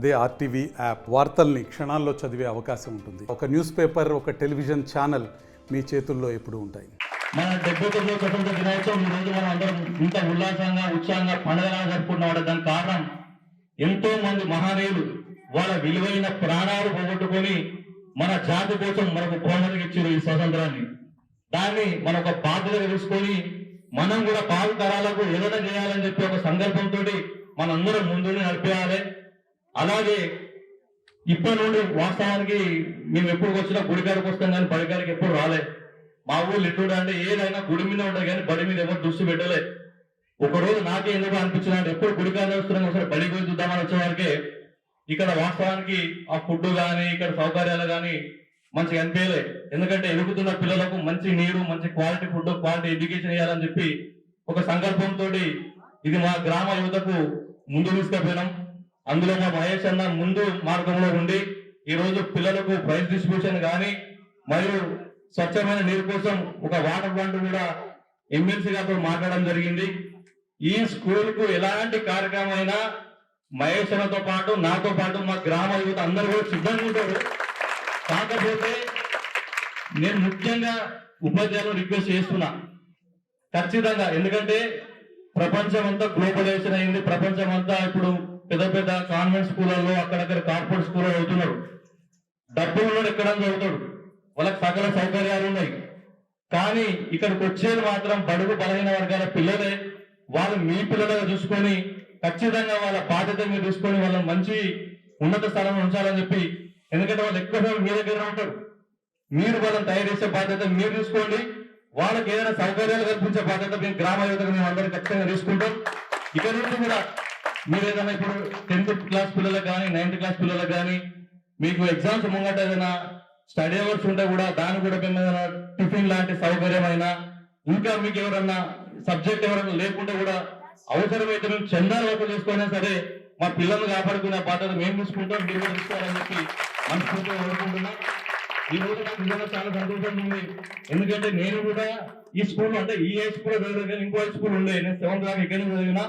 అదే RTV app వార్తల్ని క్షణాల్లో చదివే అవకాశం ఉంటుంది. ఒక న్యూస్ పేపర్ ఒక టెలివిజన్ ఛానల్ మీ చేతుల్లో ఎప్పుడు ఉంటాయి. మన డెబ్బై తొమ్మిదో స్వతంత్ర దినోత్సవం ఈ రోజు మనం అందరం ఇంత ఉల్లాసంగా ఉత్సాహంగా పండుగలా జరుపుకున్నాడు దానికి కారణం ఎంతో మంది మహానీయులు వాళ్ళ విలువైన ప్రాణాలు పోగొట్టుకొని మన జాతి కోసం మనకు బహుమతికి ఇచ్చారు ఈ స్వాతంత్రాన్ని. దాన్ని మన ఒక బాధ్యత తెలుసుకొని మనం కూడా పాలు తరాలకు ఏదైనా చేయాలని చెప్పి ఒక సంకల్పంతో మనందరం ముందుని నడిపేయాలి. అలాగే ఇప్పటి నుండి వాస్తవానికి మేము ఎప్పుడు వచ్చినా గుడికాడికి వస్తాం కానీ బడికాడికి ఎప్పుడు రాలే. మా ఊళ్ళు ఎటువంటి అంటే ఏదైనా గుడి మీద ఉంటాయి కానీ బడి మీద ఎవరు దృష్టి పెట్టలే. ఒకరోజు నాకే ఎందుకు అనిపించింది అంటే ఎప్పుడు గుడికాడ వస్తున్నాం ఒకసారి బడి గురించి చూద్దామని వచ్చేవారికి ఇక్కడ వాస్తవానికి ఆ ఫుడ్ కానీ ఇక్కడ సౌకర్యాలు కానీ మంచిగా అనిపించలే. ఎందుకంటే ఎదుగుతున్న పిల్లలకు మంచి నీరు మంచి క్వాలిటీ ఫుడ్ క్వాలిటీ ఎడ్యుకేషన్ ఇవ్వాలని చెప్పి ఒక సంకల్పంతో ఇది మా గ్రామ యువతకు ముందు తీసుకుపోయినాం. అందులో మా మహేష్ అన్న ముందు మార్గంలో ఉండి ఈ రోజు పిల్లలకు ప్రైజ్ డిస్ట్రిబ్యూషన్ కానీ మరియు స్వచ్ఛమైన నీరు కోసం ఒక వాటర్ ప్లాంట్ కూడా ఎమ్మెల్సీ గారితో మాట్లాడడం జరిగింది. ఈ స్కూల్కు ఎలాంటి కార్యక్రమం అయినా మహేష్ అన్నతో పాటు నాతో పాటు మా గ్రామ యువత అందరూ కూడా సిద్ధంగా ఉంటారు. కాకపోతే నేను ముఖ్యంగా ఉపాధ్యాయులు రిక్వెస్ట్ చేస్తున్నా. ఖచ్చితంగా ఎందుకంటే ప్రపంచం అంతా గ్లోబలైజేషన్ అయింది. ప్రపంచం అంతా ఇప్పుడు పెద్ద పెద్ద కాన్వెంట్ స్కూళ్ళల్లో అక్కడక్కడ కార్పొరేట్ స్కూల్లో చదువుతున్నారు డబ్బులు ఉన్నాడు ఎక్కడ చదువుతాడు వాళ్ళకి సకల సౌకర్యాలు ఉన్నాయి. కానీ ఇక్కడికి వచ్చేది మాత్రం బడుగు బలహీన వర్గాల పిల్లలే. వాళ్ళు మీ పిల్లలుగా చూసుకొని ఖచ్చితంగా వాళ్ళ బాధ్యత మీరు చూసుకొని వాళ్ళని మంచి ఉన్నత స్థలంలో ఉంచాలని చెప్పి ఎందుకంటే వాళ్ళు ఎక్కువ మీ దగ్గర ఉంటారు. మీరు వాళ్ళని తయారు చేసే బాధ్యత మీరు చూసుకోండి వాళ్ళకి ఏదైనా సౌకర్యాలు కల్పించే బాధ్యత మేము గ్రామ యువతకు మేము అందరం ఖచ్చితంగా తీసుకుంటాం. ఇక్కడ నుంచి కూడా మీరు ఏదైనా ఇప్పుడు టెన్త్ క్లాస్ పిల్లలకు కానీ నైన్త్ క్లాస్ పిల్లలకు కానీ మీకు ఎగ్జామ్స్ ముంగట ఏదైనా స్టడీ అవర్స్ ఉంటే కూడా దాని కూడా మేము ఏదైనా టిఫిన్ లాంటి సౌకర్యమైనా ఇంకా మీకు ఎవరన్నా సబ్జెక్ట్ ఎవరైనా లేకుంటే కూడా అవసరమైతే మేము చందా వసూలు చేసుకున్నా సరే మా పిల్లల్ని కాపాడుకునే బాధ్యత మేము తీసుకుంటాం మీరు కూడా తీసుకోవాలని చెప్పి మనస్ఫూర్తిగా కోరుకుంటున్నాం. ఈ రోజు నాకు నిజంగా చాలా సంతోషంగా ఉంది. ఎందుకంటే నేను కూడా ఈ స్కూల్లో అంటే ఈ హై స్కూల్లో చదివాను ఇంకో హై స్కూల్ ఉండే నేను సెవెంత్ దాకా ఇక్కడ చదివినా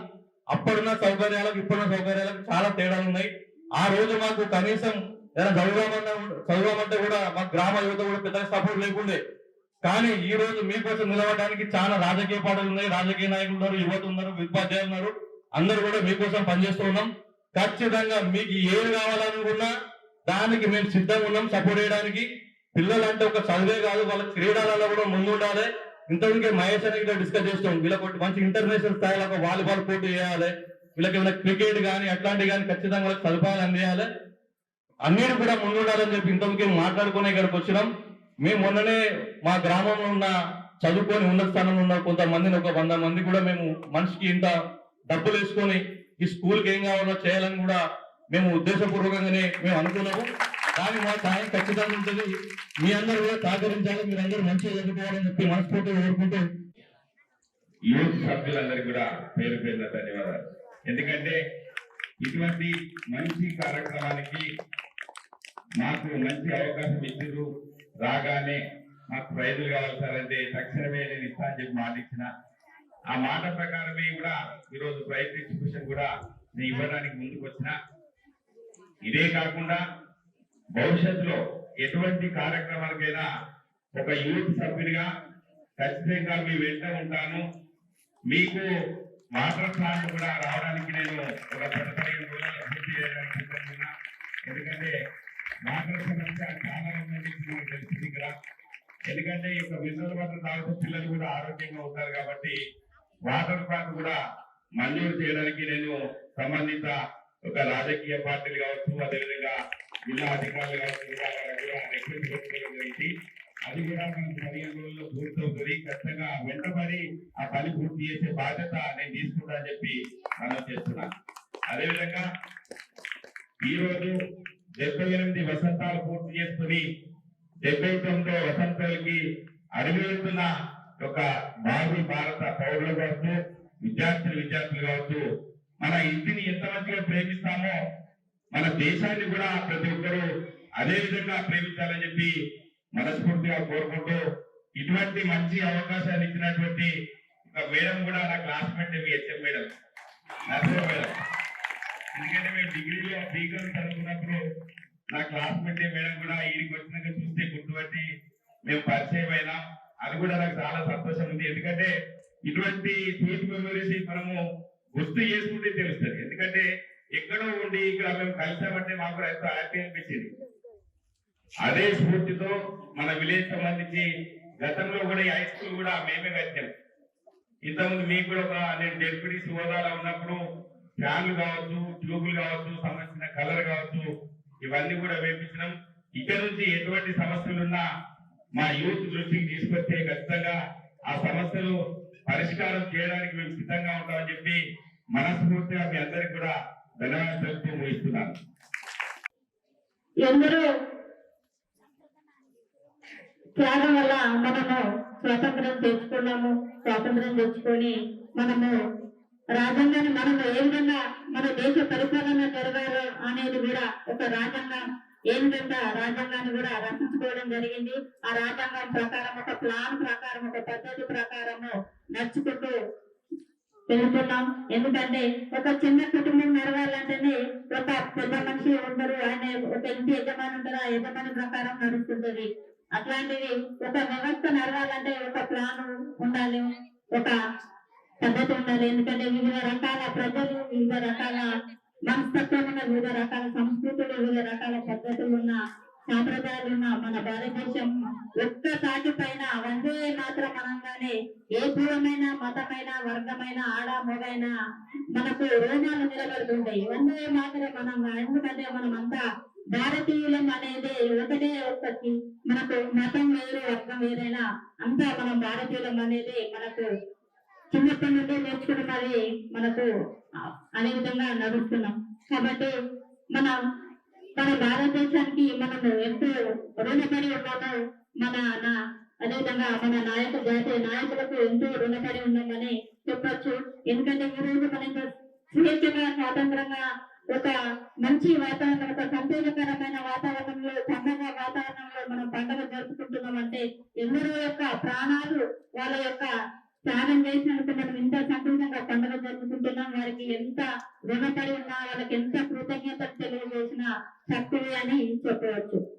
అప్పుడున్న సౌకర్యాలకు ఇప్పుడున్న సౌకర్యాలకు చాలా తేడాలు ఉన్నాయి. ఆ రోజు మాకు కనీసం ఏదైనా చదువుదామన్నా చదువుదామంటే కూడా మా గ్రామ యువత కూడా పెద్ద సపోర్ట్ లేకుండే. కానీ ఈ రోజు మీకోసం నిలబడడానికి చాలా రాజకీయ పార్టీలు ఉన్నాయి. రాజకీయ నాయకులు ఉన్నారు యువత ఉన్నారు ఉపాధ్యాయులు ఉన్నారు. అందరూ కూడా మీకోసం పనిచేస్తూ ఉన్నాం. ఖచ్చితంగా మీకు ఏది కావాలనుకున్నా దానికి మేము సిద్ధంగా ఉన్నాం. సపోర్ట్ చేయడానికి. పిల్లలు అంటే ఒక చదివే కాదు వాళ్ళ క్రీడలలో కూడా ముందు ఉండాలి ఇంతవరకు మహేష్ అని డిస్కస్ చేస్తాం. వీళ్ళకి మంచి ఇంటర్నేషనల్ స్థాయిలో ఒక వాలీబాల్ పోటీ చేయాలి వీళ్ళకి ఏమైనా క్రికెట్ కానీ అట్లాంటివి కానీ ఖచ్చితంగా వాళ్ళకి సదుపాయాలు అందియాలి. అన్నిటి కూడా ముందు ఉండాలని చెప్పి ఇంతవరకు మాట్లాడుకునే ఇక్కడికి వచ్చినాం. మేము మొన్ననే మా గ్రామంలో ఉన్న చదువుకొని ఉన్నత స్థానంలో ఉన్న కొంతమందిని ఒక వంద మంది కూడా మేము మనిషికి ఇంత డబ్బులు వేసుకొని ఈ స్కూల్కి ఏం కావాలో చేయాలని కూడా మేము ఉద్దేశపూర్వకంగానే మేము అనుకున్నాము. కానీ మా సాయం ఖచ్చితంగా ఉంటుంది. మీ అందరూ కూడా సహకరించాలి. మీరు అందరూ మంచిగా చదువుకోవాలని చెప్పి మనస్ఫూర్తిగా కోరుకుంటూ. యూత్ సభ్యులందరికీ కూడా పేరు పేరున ధన్యవాదాలు. ఎందుకంటే ఇటువంటి మంచి కార్యక్రమానికి మాకు మంచి అవకాశం ఇచ్చారు రాగానే మాకు ప్రైజులు కావాలి సార్ అంటే తక్షణమే నేను ఇస్తా అని చెప్పి మాట ఇచ్చిన. ఆ మాట ప్రకారమే కూడా ఈరోజు ప్రైజ్ డిస్ట్రిబ్యూషన్ కూడా నేను ఇవ్వడానికి ముందుకు వచ్చిన ఇదే కాకుండా భవిష్యత్తులో ఎటువంటి కార్యక్రమాలకైనా ఒక యూత్ సభ్యుడిగా ఖచ్చితంగా మీ వెంట ఉంటాను. మీకు వాటర్ ప్లాంట్ కూడా రావడానికి నేను ఒక పది పదిహేను రోజులు పూర్తి చేయడానికి ఎందుకంటే వాటర్ సమస్య చాలా ఉందండి మనకు తెలిసింది ఇక్కడ. ఎందుకంటే ఈ యొక్క మినరల్ వాటర్ తాగుతూ పిల్లలు కూడా ఆరోగ్యంగా ఉంటారు కాబట్టి వాటర్ ప్లాంట్ కూడా మంజూరు చేయడానికి నేను సంబంధిత ఒక రాజకీయ పార్టీలు కావచ్చు అదేవిధంగా జిల్లా అధికారులు జరిగింది. అది కూడా మనకు పదిహేను రోజుల్లో పూర్తవుతుంది ఖచ్చితంగా వెంటబడి ఆ పని పూర్తి చేసే బాధ్యత నేను తీసుకుంటా అని చెప్పి మనం చేస్తున్నా. అదేవిధంగా ఈరోజు డెబ్బై ఎనిమిది వసంతాలు పూర్తి చేసుకుని డెబ్బై తొమ్మిదో వసంతాలకి అడుగుతున్న ఒక భావి భారత పౌరులు కావచ్చు విద్యార్థులు విద్యార్థులు కావచ్చు మన ఇంటిని ఎంత మంచిగా ప్రేమిస్తామో మన దేశాన్ని కూడా ప్రతి ఒక్కరూ అదే విధంగా ప్రేమించాలని చెప్పి మనస్ఫూర్తిగా కోరుకుంటూ ఇటువంటి మంచి అవకాశాన్ని ఇచ్చినటువంటి ఒక మేడం కూడా నా క్లాస్మేట్ మీ హెచ్ఎం మేడం. నరసింహ మేడం. ఎందుకంటే మేము డిగ్రీలో బీకామ్ చదువుకున్నప్పుడు నా క్లాస్మేట్ మేడం కూడా ఈడికి వచ్చినాక చూస్తే గుర్తుపట్టి మేము పరిచయం అయినా అది కూడా నాకు చాలా సంతోషం ఉంది. ఎందుకంటే ఇటువంటి స్వీట్ మెమరీస్ మనము గుర్తు చేసుకుంటే తెలుస్తుంది. ఎందుకంటే ఎక్కడో ఉండి ఇక్కడ మేము కలిసామంటే మాకు కూడా ఎంతో హ్యాపీ అనిపించింది. అదే స్ఫూర్తితో మన విలేజ్ సంబంధించి గతంలో కూడా ఈ హై స్కూల్ కూడా మేమే కట్టాం ఇంతకుముందు మీకు కూడా ఒక నేను డెప్యూటీ హోదాలో ఉన్నప్పుడు ఫ్యాన్లు కావచ్చు ట్యూబులు కావచ్చు సంబంధించిన కలర్ కావచ్చు ఇవన్నీ కూడా వేపించినాం. ఇక్కడ నుంచి ఎటువంటి సమస్యలున్నా మా యూత్ దృష్టికి తీసుకొస్తే ఖచ్చితంగా ఆ సమస్యలు పరిష్కారం చేయడానికి మేము సిద్ధంగా ఉంటామని చెప్పి మనస్ఫూర్తిగా మీ అందరికి కూడా ఎందరో త్యాగం వల్ల మనము స్వాతంత్రం తెచ్చుకున్నాము స్వాతంత్రం తెచ్చుకొని మనము రాజ్యాంగాన్ని మనము ఏ విధంగా మన దేశ పరిపాలన జరగాలో అనేది కూడా ఒక రాజ్యాంగం ఏ విధంగా రాజ్యాంగాన్ని కూడా రచించుకోవడం జరిగింది. ఆ రాజ్యాంగం ప్రకారం ఒక ప్లాన్ ప్రకారం ఒక పద్ధతి ప్రకారము నడుచుకుంటూ వెళ్తున్నాం ఎందుకంటే ఒక చిన్న కుటుంబం నడవాలంటేనే ఒక పెద్ద మనిషి ఉండరు. ఆయన ఒక ఇంటి యజమాని ఉంటారు. ఆ యజమాని ప్రకారం నడుస్తుంటది. అట్లాంటిది ఒక వ్యవస్థ నడవాలంటే ఒక ప్లాన్ ఉండాలి. ఒక పద్ధతి ఉండాలి. ఎందుకంటే వివిధ రకాల ప్రజలు వివిధ రకాల మనస్తత్వం ఉన్న వివిధ రకాల సంస్కృతులు వివిధ రకాల పద్ధతులు ఉన్న సాంప్రదాయాలు ఉన్న మన భారతదేశం ఒక్క తాటి పైన వందే మాత్రం అనగానే ఏ కులమైన మతమైన వర్గమైన ఆడ మొగైన మనకు రోమాలు నిలబడుతుంటాయి. వందే మాత్రం మనం ఎందుకంటే మనం అంతా భారతీయులం అనేది ఒకటే ఒక్కటి. మనకు మతం వేరు వర్గం వేరైనా అంతా మనం భారతీయులం అనేది మనకు చిన్నప్పటి నుండి నేర్చుకున్నది మనకు అనే విధంగా నడుస్తున్నాం. కాబట్టి మనం మన భారతదేశానికి మనం ఎంతో రుణపడి ఉన్నాము. మన నా- అదేవిధంగా మన నాయక జాతీయ నాయకులకు ఎంతో రుణపడి ఉన్నామని చెప్పచ్చు. ఎందుకంటే ఈ రోజు మనం స్వేచ్ఛగా స్వాతంత్రంగా ఒక మంచి వాతావరణం ఒక సంతోషకరమైన వాతావరణంలో పండగ వాతావరణంలో మనం పండగ జరుపుకుంటున్నాం అంటే ఎందరో యొక్క ప్రాణాలు వాళ్ళ యొక్క త్యాగం చేసినందుకు మనం ఇంత సంతోషంగా పండుగ జరుపుకుంటున్నాం. వారికి ఎంత రుణపడి ఉన్నా వాళ్ళకి ఎంత కృతజ్ఞతలు తెలియజేసిన శక్తి అని చెప్పవచ్చు.